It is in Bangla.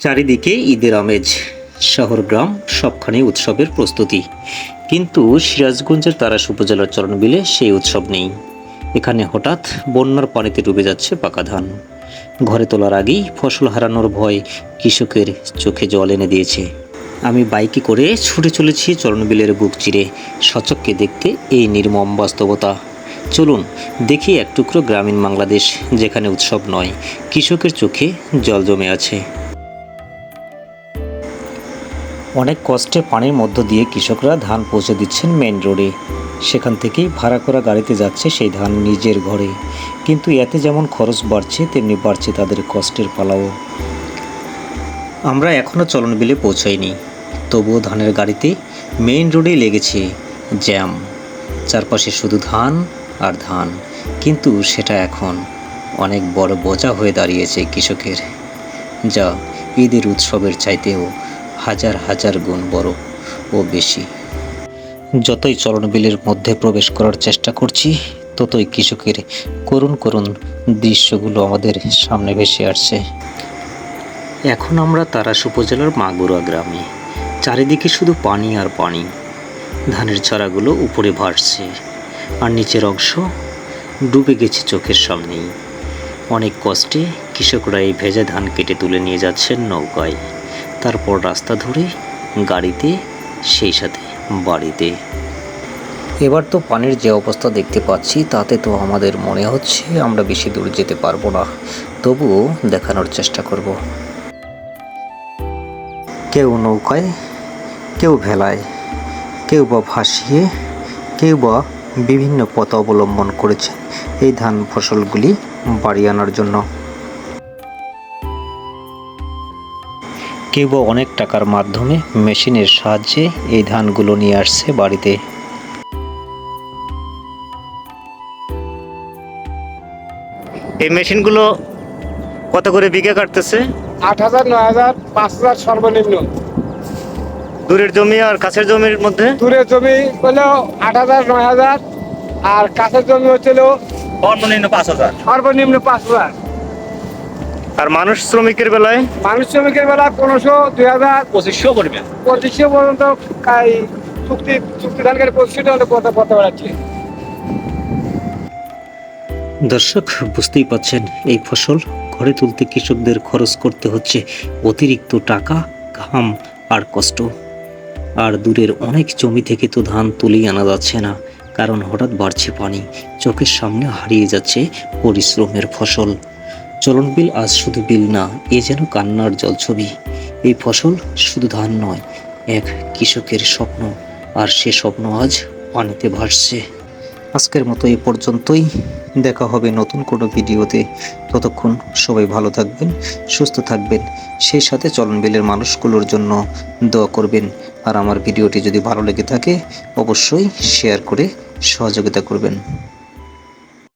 চারিদিকে ঈদের আমেজ। শহর, গ্রাম সবখানে উৎসবের প্রস্তুতি। কিন্তু সিরাজগঞ্জের তারাস উপজেলার চরণবিলে সেই উৎসব নেই। এখানে হঠাৎ বন্যার পানিতে ডুবে যাচ্ছে পাকা ধান। ঘরে তোলার আগেই ফসল হারানোর ভয় কৃষকের চোখে জল এনে দিয়েছে। আমি বাইকে করে ছুটে চলেছি চরণবিলের বুক চিরে। সচককে দেখতে এই নির্মম বাস্তবতা। চলুন দেখি এক টুকরো গ্রামীণ বাংলাদেশ যেখানে উৎসব নয়, কৃষকের চোখে জল জমে আছে। অনেক কষ্টে পানির মধ্য দিয়ে কৃষকরা ধান পৌঁছে দিচ্ছেন মেন রোডে সেখান থেকেই ভাড়া করা গাড়িতে যাচ্ছে সেই ধান নিজের ঘরে। কিন্তু এতে যেমন খরচ বাড়ছে, তেমনি বাড়ছে তাদের কষ্টের পালাও। আমরা এখনও চলন বিলে পৌঁছাইনি। তবুও ধানের গাড়িতে মেইন রোডেই লেগেছে জ্যাম চারপাশে শুধু ধান আর ধান। কিন্তু সেটা এখন অনেক বড় বোঝা হয়ে দাঁড়িয়েছে কৃষকের। যা ঈদের উৎসবের চাইতেও হাজার হাজার গুণ বড় ও বেশি। যতই চলনবিলের মধ্যে প্রবেশ করার চেষ্টা করছি, ততই কৃষকের করুণ করুণ দৃশ্যগুলো আমাদের সামনে ভেসে আসছে। এখন আমরা তারাস উপজেলার মাগুরা গ্রামে। চারিদিকে শুধু পানি আর পানি। ধানের চারাগুলো উপরে ভাসছে। আর নিচের অংশ ডুবে গেছে চোখের সামনেই। অনেক কষ্টে কৃষকরা এই ভেজা ধান কেটে তুলে নিয়ে যাচ্ছেন নৌকায়। তারপর রাস্তা ধরে গাড়িতে, সেই সাথে বাড়িতে। এবার তো পানির যে অবস্থা দেখতে পাচ্ছি, তাতে তো আমাদের মনে হচ্ছে আমরা বেশি দূর যেতে পারব না। তবুও দেখানোর চেষ্টা করব। কেউ নৌকায়, কেউ ভেলায়, কেউ বা ভাসিয়ে, কেউ বা বিভিন্ন পথ অবলম্বন করেছে এই ধান ফসলগুলি বাড়ি আনার জন্য। কেউ বা অনেক টাকার মাধ্যমে মেশিনের সাহায্যে এই ধানগুলো নিয়ে আসছে বাড়িতে। এই মেশিনগুলো কত করে বিঘা কাটতেছে? আট হাজার নয় হাজার পাঁচ হাজার সর্বনিম্ন। দূরের জমি আর কাছের জমির মধ্যে? দূরের জমি হলো আট হাজার নয় হাজার আর কাছের জমি হচ্ছিল সর্বনিম্ন পাঁচ হাজার। সর্বনিম্ন পাঁচ হাজার। আর মানুষ শ্রমিকের বেলায়? মানুষ শ্রমিকের বেলা পনেরোশো দুই হাজার। পঁচিশশো পড়বে পঁচিশশো পর্যন্ত চুক্তি চুক্তি ধানকারী পঁচিশশো পর্যন্ত কথা বলতে পারছি দর্শক বুঝতেই পাচ্ছেন এই ফসল ঘরে তুলতে কৃষকদের খরচ করতে হচ্ছে অতিরিক্ত টাকা ঘাম আর কষ্ট। আর দূরের অনেক জমি থেকে তো ধান তুলেই আনা যাচ্ছে না কারণ হঠাৎ বাড়ছে পানি চোখের সামনে হারিয়ে যাচ্ছে পরিশ্রমের ফসল। চলন বিল আজ শুধু বিল না, এ যেন কান্নার জলছবি। এই ফসল শুধু ধান নয়, এক কৃষকের স্বপ্ন, আর সে স্বপ্ন আজ পানিতে ভাসছে। আজকের মতো এ পর্যন্তই, দেখা হবে নতুন কোনো ভিডিওতে। ততক্ষণ সবাই ভালো থাকবেন, সুস্থ থাকবেন, সেই সাথে চলন বিলের মানুষগুলোর জন্য দোয়া করবেন। আর আমার ভিডিওটি যদি ভালো লেগে থাকে, অবশ্যই শেয়ার করে সহযোগিতা করবেন।